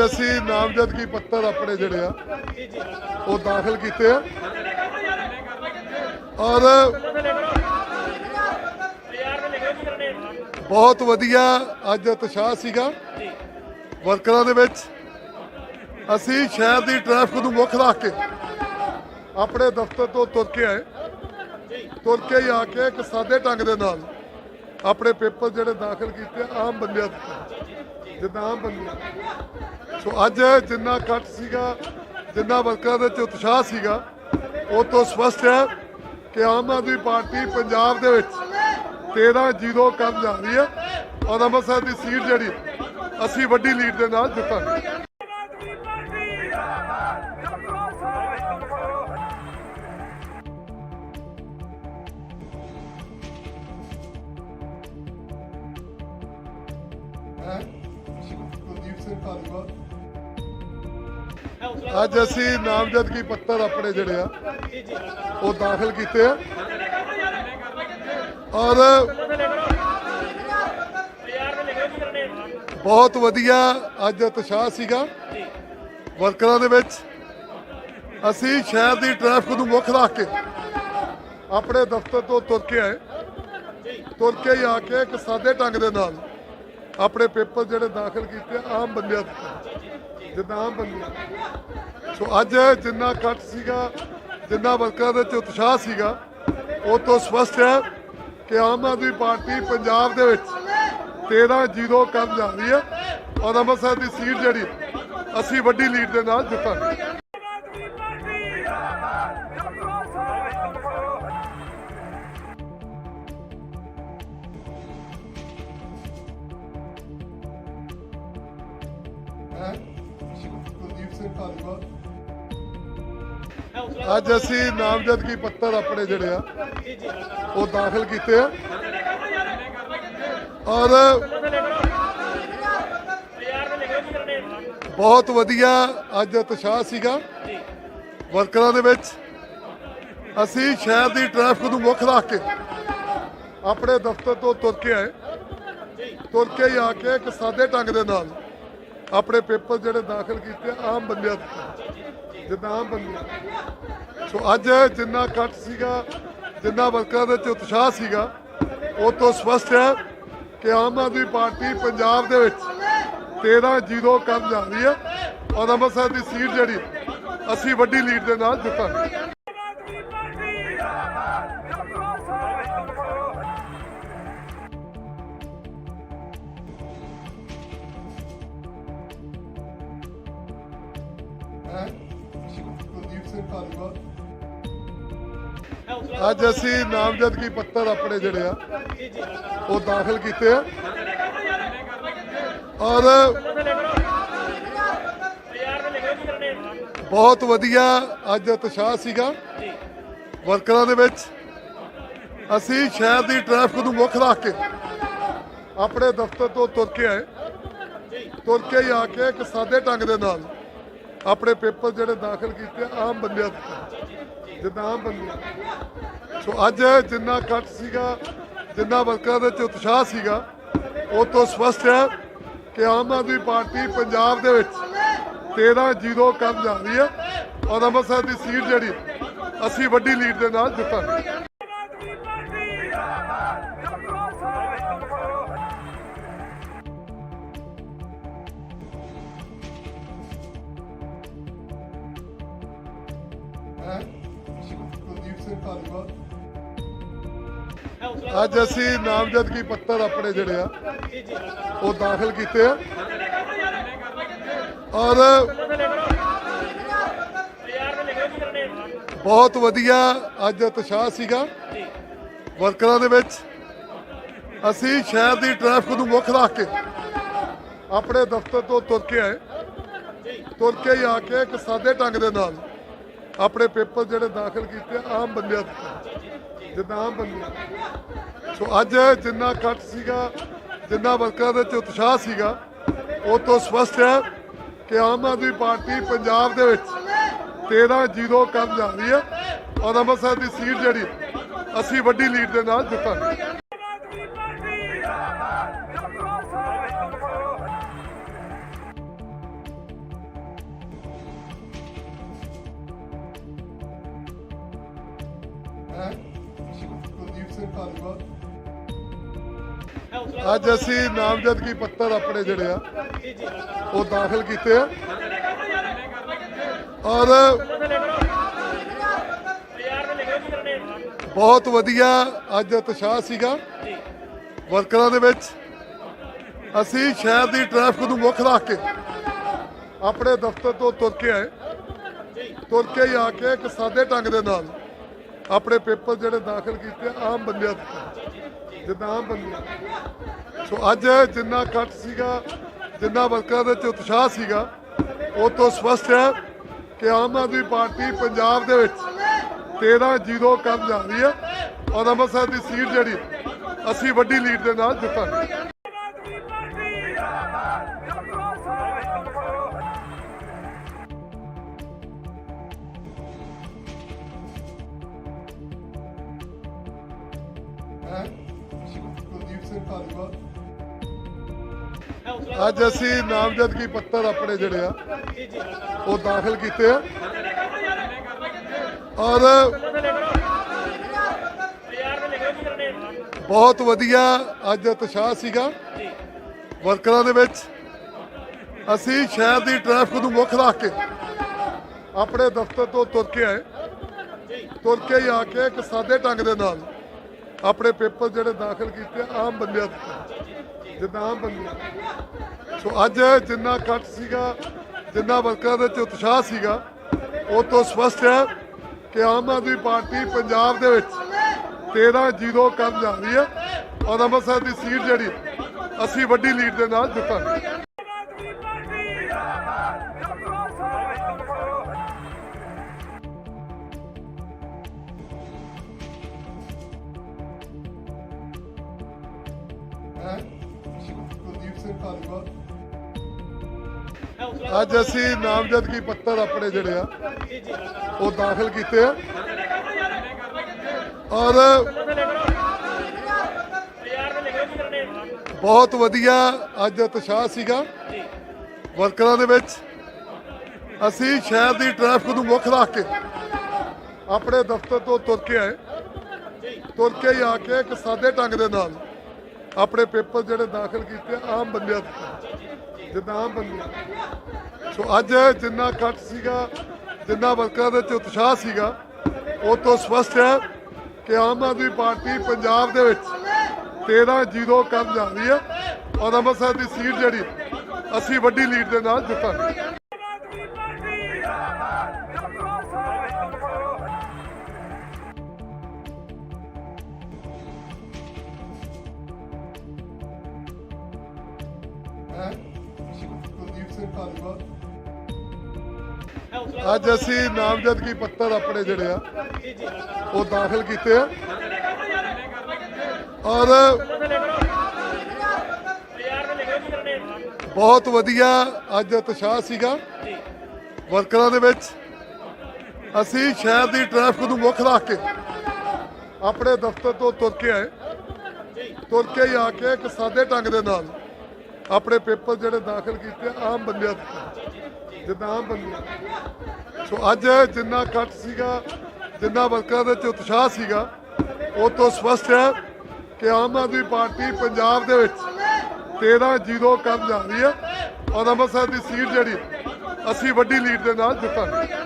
ਅੱਜ ਅਸੀਂ ਨਾਮਜ਼ਦਗੀ ਪੱਤਰ ਆਪਣੇ ਜਿਹੜੇ ਆ, ਉਹ ਦਾਖਲ ਕੀਤੇ ਆ। ਔਰ ਬਹੁਤ ਵਧੀਆ ਅੱਜ ਉਤਸ਼ਾਹ ਸੀਗਾ ਵਰਕਰਾਂ ਦੇ ਵਿੱਚ। ਅਸੀਂ ਸ਼ਹਿਰ ਦੀ ਟ੍ਰੈਫਿਕ ਨੂੰ ਮੁੱਖ ਰੱਖ ਕੇ ਆਪਣੇ ਦਫ਼ਤਰ ਤੋਂ ਤੁਰ ਕੇ ਆਏ। ਤੁਰ ਕੇ ਹੀ ਆ ਕੇ ਇੱਕ ਸਾਦੇ ਢੰਗ ਦੇ ਨਾਲ ਆਪਣੇ ਪੇਪਰ ਜਿਹੜੇ ਦਾਖਲ ਕੀਤੇ ਆਮ ਬੰਦਿਆਂ ਦੇ। ਜਿੱਦਾਂ ਆਮ ਬੰਦੇ ਸੋ ਅੱਜ ਜਿੰਨਾ ਕੱਟ ਸੀਗਾ, ਜਿੰਨਾ ਵਰਕਰਾਂ ਦੇ ਚ ਉਤਸ਼ਾਹ ਸੀਗਾ, ਉਹ ਤੋਂ ਸਪਸ਼ਟ ਹੈ ਕਿ ਆਮ ਆਦਮੀ ਪਾਰਟੀ ਪੰਜਾਬ ਦੇ ਵਿੱਚ 13 ਜ਼ੀਰੋ ਕਰਨ ਜਾ ਰਹੀ ਹੈ ਔਰ ਅੰਮ੍ਰਿਤਸਰ ਦੀ ਸੀਟ ਜਿਹੜੀ ਅਸੀਂ ਵੱਡੀ ਲੀਡ ਦੇ ਨਾਲ ਜਿੱਤਾਂਗੇ। ਹੈ ਕੁਲਦੀਪ ਸਿੰਘ ਧਾਲੀਵਾਲ ਅੱਜ ਅਸੀਂ ਨਾਮਜ਼ਦਗੀ ਪੱਤਰ ਆਪਣੇ ਜਿਹੜੇ ਆ, ਉਹ ਦਾਖਲ ਕੀਤੇ ਆ। ਔਰ ਬਹੁਤ ਵਧੀਆ ਅੱਜ ਉਤਸ਼ਾਹ ਸੀਗਾ ਵਰਕਰਾਂ ਦੇ ਵਿੱਚ। ਅਸੀਂ ਸ਼ਹਿਰ ਦੀ ਟ੍ਰੈਫਿਕ ਨੂੰ ਮੁੱਖ ਰੱਖ ਕੇ ਆਪਣੇ ਦਫ਼ਤਰ ਤੋਂ ਤੁਰ ਕੇ ਆਏ। ਤੁਰ ਕੇ ਹੀ ਆ ਕੇ ਇੱਕ ਸਾਦੇ ਢੰਗ ਦੇ ਨਾਲ ਆਪਣੇ ਪੇਪਰ ਜਿਹੜੇ ਦਾਖਲ ਕੀਤੇ ਆਮ ਬੰਦਿਆਂ ਦੇ ਜਿੰਨਾ ਆਮ ਬੰਦੇ ਸੋ ਅੱਜ ਜਿੰਨਾ ਕੱਟ ਸੀਗਾ, ਜਿੰਨਾ ਵਰਕਰਾਂ ਦੇ ਚ ਉਤਸ਼ਾਹ ਸੀਗਾ, ਉਹ ਤੋਂ ਸਪਸ਼ਟ ਹੈ ਕਿ ਆਮ ਆਦਮੀ ਪਾਰਟੀ ਪੰਜਾਬ ਦੇ ਵਿੱਚ 13 ਜ਼ੀਰੋ ਕਰਨ ਜਾ ਰਹੀ ਹੈ ਔਰ ਅੰਮ੍ਰਿਤਸਰ ਦੀ ਸੀਟ ਜਿਹੜੀ ਅਸੀਂ ਵੱਡੀ ਲੀਡ ਦੇ ਨਾਲ ਜਿੱਤਾਂਗੇ। ਸਿੰਘ ਧਾਲੀਵਾਲ ਅੱਜ ਅਸੀਂ ਨਾਮਜ਼ਦਗੀ ਪੱਤਰ ਆਪਣੇ ਜਿਹੜੇ ਆ, ਉਹ ਦਾਖਲ ਕੀਤੇ ਆ। ਔਰ ਬਹੁਤ ਵਧੀਆ ਅੱਜ ਉਤਸ਼ਾਹ ਸੀਗਾ ਵਰਕਰਾਂ ਦੇ ਵਿੱਚ। ਅਸੀਂ ਸ਼ਹਿਰ ਦੀ ਟ੍ਰੈਫਿਕ ਨੂੰ ਮੁੱਖ ਰੱਖ ਕੇ ਆਪਣੇ ਦਫ਼ਤਰ ਤੋਂ ਤੁਰ ਕੇ ਆਏ। ਤੁਰ ਕੇ ਆ ਕੇ ਇੱਕ ਸਾਦੇ ਢੰਗ ਦੇ ਨਾਲ ਆਪਣੇ ਪੇਪਰ ਜਿਹੜੇ ਦਾਖਲ ਕੀਤੇ ਆਮ ਬੰਦਿਆਂ ਤੋਂ ਜਿੱਦਾਂ ਆਮ ਬੰਦੇ। ਸੋ ਅੱਜ ਜਿੰਨਾ ਕੱਟ ਸੀਗਾ, ਜਿੰਨਾ ਵਰਕਰਾਂ ਦੇ ਵਿੱਚ ਉਤਸ਼ਾਹ ਸੀਗਾ, ਉਹ ਤੋਂ ਸਪਸ਼ਟ ਹੈ ਕਿ ਆਮ ਆਦਮੀ ਪਾਰਟੀ ਪੰਜਾਬ ਦੇ ਵਿੱਚ 13 ਜ਼ੀਰੋ ਕਰਨ ਜਾ ਰਹੀ ਹੈ ਔਰ ਅੰਮ੍ਰਿਤਸਰ ਦੀ ਸੀਟ ਜਿਹੜੀ ਅਸੀਂ ਵੱਡੀ ਲੀਡ ਦੇ ਨਾਲ ਜਿੱਤਾਂਗੇ। ਹੈ ਕੁਲਦੀਪ ਸਿੰਘ ਧਾਲੀਵਾਲ ਅੱਜ ਅਸੀਂ ਨਾਮਜ਼ਦਗੀ ਪੱਤਰ ਆਪਣੇ ਜਿਹੜੇ ਆ, ਉਹ ਦਾਖਲ ਕੀਤੇ ਆ। ਔਰ ਬਹੁਤ ਵਧੀਆ ਅੱਜ ਉਤਸ਼ਾਹ ਸੀਗਾ ਵਰਕਰਾਂ ਦੇ ਵਿੱਚ। ਅਸੀਂ ਸ਼ਹਿਰ ਦੀ ਟ੍ਰੈਫਿਕ ਨੂੰ ਮੁੱਖ ਰੱਖ ਕੇ ਆਪਣੇ ਦਫ਼ਤਰ ਤੋਂ ਤੁਰ ਕੇ ਆਏ। ਤੁਰ ਕੇ ਹੀ ਆ ਕੇ ਇੱਕ ਸਾਦੇ ਢੰਗ ਦੇ ਨਾਲ ਆਪਣੇ ਪੇਪਰ ਜਿਹੜੇ ਦਾਖਲ ਕੀਤੇ ਆਮ ਬੰਦਿਆਂ ਦੇ ਜਿੱਦਾਂ ਆਮ ਬੰਦੇ ਸੋ ਅੱਜ ਜਿੰਨਾ ਕੱਟ ਸੀਗਾ, ਜਿੰਨਾ ਵਰਕਰਾਂ ਦੇ ਚ ਉਤਸ਼ਾਹ ਸੀਗਾ, ਉਹ ਤੋਂ ਸਪਸ਼ਟ ਹੈ ਕਿ ਆਮ ਆਦਮੀ ਪਾਰਟੀ ਪੰਜਾਬ ਦੇ ਵਿੱਚ 13 ਜ਼ੀਰੋ ਕਰਨ ਜਾ ਰਹੀ ਹੈ ਔਰ ਅੰਮ੍ਰਿਤਸਰ ਦੀ ਸੀਟ ਜਿਹੜੀ, ਅਸੀਂ ਵੱਡੀ ਲੀਡ ਦੇ ਨਾਲ ਜਿੱਤਾਂਗੇ। ਹੈ ਕੁਲਦੀਪ ਸਿੰਘ ਧਾਲੀਵਾਲ ਅੱਜ ਅਸੀਂ ਨਾਮਜ਼ਦਗੀ ਪੱਤਰ ਆਪਣੇ ਜਿਹੜੇ ਆ, ਉਹ ਦਾਖਲ ਕੀਤੇ ਆ। ਔਰ ਬਹੁਤ ਵਧੀਆ ਅੱਜ ਉਤਸ਼ਾਹ ਸੀਗਾ। ਵਰਕਰਾਂ ਦੇ ਵਿੱਚ ਅਸੀਂ ਸ਼ਹਿਰ ਦੀ ਟ੍ਰੈਫਿਕ ਨੂੰ ਮੁੱਖ ਰੱਖ ਕੇ ਆਪਣੇ ਦਫ਼ਤਰ ਤੋਂ ਤੁਰ ਕੇ ਆਏ। ਤੁਰ ਕੇ ਹੀ ਆ ਕੇ ਇੱਕ ਸਾਦੇ ਢੰਗ ਦੇ ਨਾਲ ਆਪਣੇ ਪੇਪਰ ਜਿਹੜੇ ਦਾਖਲ ਕੀਤੇ ਆਮ ਬੰਦਿਆਂ ਦੇ ਜਿੰਨਾ ਆਮ ਬੰਦੇ ਸੋ ਅੱਜ ਜਿੰਨਾ ਕੱਟ ਸੀਗਾ, ਜਿੰਨਾ ਵਰਕਰਾਂ ਦੇ ਚ ਉਤਸ਼ਾਹ ਸੀਗਾ, ਉਹ ਤੋਂ ਸਪਸ਼ਟ ਹੈ ਕਿ ਆਮ ਆਦਮੀ ਪਾਰਟੀ ਪੰਜਾਬ ਦੇ ਵਿੱਚ 13 ਜ਼ੀਰੋ ਕਰਨ ਜਾ ਰਹੀ ਹੈ ਔਰ ਅੰਮ੍ਰਿਤਸਰ ਦੀ ਸੀਟ ਜਿਹੜੀ ਅਸੀਂ ਵੱਡੀ ਲੀਡ ਦੇ ਨਾਲ ਜਿੱਤਾਂਗੇ। ਅੱਜ ਅਸੀਂ ਨਾਮਜ਼ਦਗੀ ਪੱਤਰ ਆਪਣੇ ਜਿਹੜੇ ਆ, ਉਹ ਦਾਖਲ ਕੀਤੇ ਆ। ਔਰ ਬਹੁਤ ਵਧੀਆ ਅੱਜ ਉਤਸ਼ਾਹ ਸੀਗਾ ਵਰਕਰਾਂ ਦੇ ਵਿੱਚ। ਅਸੀਂ ਸ਼ਹਿਰ ਦੀ ਟ੍ਰੈਫਿਕ ਨੂੰ ਮੁੱਖ ਰੱਖ ਕੇ ਆਪਣੇ ਦਫ਼ਤਰ ਤੋਂ ਤੁਰ ਕੇ ਆਏ। ਤੁਰ ਕੇ ਹੀ ਆ ਕੇ ਇੱਕ ਸਾਦੇ ਢੰਗ ਦੇ ਨਾਲ ਆਪਣੇ ਪੇਪਰ ਜਿਹੜੇ ਦਾਖਲ ਕੀਤੇ ਆਮ ਬੰਦਿਆਂ ਤੋਂ ਜਿੱਦਾਂ ਆਮ ਬੰਦੇ ਸੋ ਅੱਜ ਜਿੰਨਾ ਕੱਟ ਸੀਗਾ, ਜਿੰਨਾ ਵਰਕਰਾਂ ਦੇ ਵਿੱਚ ਉਤਸ਼ਾਹ ਸੀਗਾ, ਉਹ ਤੋਂ ਸਪਸ਼ਟ ਹੈ ਕਿ ਆਮ ਆਦਮੀ ਪਾਰਟੀ ਪੰਜਾਬ ਦੇ ਵਿੱਚ 13 ਜ਼ੀਰੋ ਕੰਮ ਜਾ ਰਹੀ ਹੈ ਔਰ ਅੰਮ੍ਰਿਤਸਰ ਦੀ ਸੀਟ ਜਿਹੜੀ ਅਸੀਂ ਵੱਡੀ ਲੀਡ ਦੇ ਨਾਲ ਜਿੱਤਾਂਗੇ। ਹੈ ਸਿੰਘ ਧਾਲੀਵਾਲ ਅੱਜ ਅਸੀਂ ਨਾਮਜ਼ਦਗੀ ਪੱਤਰ ਆਪਣੇ ਜਿਹੜੇ ਆ, ਉਹ ਦਾਖਲ ਕੀਤੇ ਆ। ਔਰ ਬਹੁਤ ਵਧੀਆ ਅੱਜ ਉਤਸ਼ਾਹ ਸੀਗਾ ਵਰਕਰਾਂ ਦੇ ਵਿੱਚ। ਅਸੀਂ ਸ਼ਹਿਰ ਦੀ ਟ੍ਰੈਫਿਕ ਨੂੰ ਮੁੱਖ ਰੱਖ ਕੇ ਆਪਣੇ ਦਫ਼ਤਰ ਤੋਂ ਤੁਰ ਕੇ ਆਏ। ਤੁਰ ਕੇ ਹੀ ਆ ਕੇ ਇੱਕ ਸਾਦੇ ਢੰਗ ਦੇ ਨਾਲ ਆਪਣੇ ਪੇਪਰ ਜਿਹੜੇ ਦਾਖਲ ਕੀਤੇ ਆਮ ਬੰਦਿਆਂ ਦੇ ਜਿੱਦਾਂ ਆਮ ਬੰਦੇ ਸੋ ਅੱਜ ਜਿੰਨਾ ਕੱਟ ਸੀਗਾ, ਜਿੰਨਾ ਵਰਕਰਾਂ ਦੇ ਵਿੱਚ ਉਤਸ਼ਾਹ ਸੀਗਾ, ਉਹ ਤੋਂ ਸਪਸ਼ਟ ਹੈ ਕਿ ਆਮ ਆਦਮੀ ਪਾਰਟੀ ਪੰਜਾਬ ਦੇ ਵਿੱਚ 13 ਜ਼ੀਰੋ ਕਰਨ ਜਾ ਰਹੀ ਹੈ ਔਰ ਅੰਮ੍ਰਿਤਸਰ ਦੀ ਸੀਟ ਜਿਹੜੀ, ਅਸੀਂ ਵੱਡੀ ਲੀਡ ਦੇ ਨਾਲ ਜਿੱਤਾਂਗੇ। ਸਿੰਘ ਅੱਜ ਅਸੀਂ ਨਾਮਜ਼ਦਗੀ ਪੱਤਰ ਆਪਣੇ ਜਿਹੜੇ ਆ, ਉਹ ਦਾਖਲ ਕੀਤੇ ਆ। ਔਰ ਬਹੁਤ ਵਧੀਆ ਅੱਜ ਉਤਸ਼ਾਹ ਸੀਗਾ ਵਰਕਰਾਂ ਦੇ ਵਿੱਚ। ਅਸੀਂ ਸ਼ਹਿਰ ਦੀ ਟ੍ਰੈਫਿਕ ਨੂੰ ਮੁੱਖ ਰੱਖ ਕੇ ਆਪਣੇ ਦਫ਼ਤਰ ਤੋਂ ਤੁਰ ਕੇ ਆਏ। ਤੁਰ ਕੇ ਹੀ ਆ ਕੇ ਇੱਕ ਸਾਦੇ ਢੰਗ ਦੇ ਨਾਲ ਆਪਣੇ ਪੇਪਰ ਜਿਹੜੇ ਦਾਖਲ ਕੀਤੇ ਆਮ ਬੰਦਿਆਂ ਤੋਂ। ਜਿੰਨਾ ਆਮ ਬੰਦੇ ਸੋ ਅੱਜ ਜਿੰਨਾ ਇਕੱਠ ਸੀਗਾ, ਜਿੰਨਾ ਵਰਕਰਾਂ ਦੇ ਵਿੱਚ ਉਤਸ਼ਾਹ ਸੀਗਾ, ਉਹ ਤੋਂ ਸਪਸ਼ਟ ਹੈ ਕਿ ਆਮ ਆਦਮੀ ਪਾਰਟੀ ਪੰਜਾਬ ਦੇ ਵਿੱਚ 13 ਜ਼ੀਰੋ ਕਰਨ ਜਾ ਰਹੀ ਹੈ ਔਰ ਅੰਮ੍ਰਿਤਸਰ ਦੀ ਸੀਟ ਜਿਹੜੀ, ਅਸੀਂ ਵੱਡੀ ਲੀਡ ਦੇ ਨਾਲ ਜਿੱਤਾਂਗੇ। ਹੈ ਕੁਲਦੀਪ ਸਿੰਘ ਧਾਲੀਵਾਲ ਅੱਜ ਅਸੀਂ ਨਾਮਜ਼ਦਗੀ ਪੱਤਰ ਆਪਣੇ ਜਿਹੜੇ ਆ, ਉਹ ਦਾਖਲ ਕੀਤੇ ਆ। ਔਰ ਬਹੁਤ ਵਧੀਆ ਅੱਜ ਉਤਸ਼ਾਹ ਸੀਗਾ ਵਰਕਰਾਂ ਦੇ ਵਿੱਚ। ਅਸੀਂ ਸ਼ਹਿਰ ਦੀ ਟ੍ਰੈਫਿਕ ਨੂੰ ਮੁੱਖ ਰੱਖ ਕੇ ਆਪਣੇ ਦਫ਼ਤਰ ਤੋਂ ਤੁਰ ਕੇ ਆਏ। ਤੁਰ ਕੇ ਹੀ ਆ ਕੇ ਇੱਕ ਸਾਦੇ ਢੰਗ ਦੇ ਨਾਲ ਆਪਣੇ ਪੇਪਰ ਜਿਹੜੇ ਦਾਖਲ ਕੀਤੇ ਆਮ ਬੰਦਿਆਂ ਤੋਂ। ਜਿੱਦਾਂ ਆਮ ਬੰਦੇ ਸੋ ਅੱਜ ਜਿੰਨਾ ਇਕੱਠ ਸੀਗਾ, ਜਿੰਨਾ ਵਰਕਰਾਂ ਦੇ ਵਿੱਚ ਉਤਸ਼ਾਹ ਸੀਗਾ, ਉਹ ਤੋਂ ਸਪਸ਼ਟ ਹੈ ਕਿ ਆਮ ਆਦਮੀ ਪਾਰਟੀ ਪੰਜਾਬ ਦੇ ਵਿੱਚ 13 ਜ਼ੀਰੋ ਕਰਨ ਜਾ ਰਹੀ ਹੈ ਔਰ ਅੰਮ੍ਰਿਤਸਰ ਦੀ ਸੀਟ ਜਿਹੜੀ ਅਸੀਂ ਵੱਡੀ ਲੀਡ ਦੇ ਨਾਲ ਜਿੱਤਾਂਗੇ।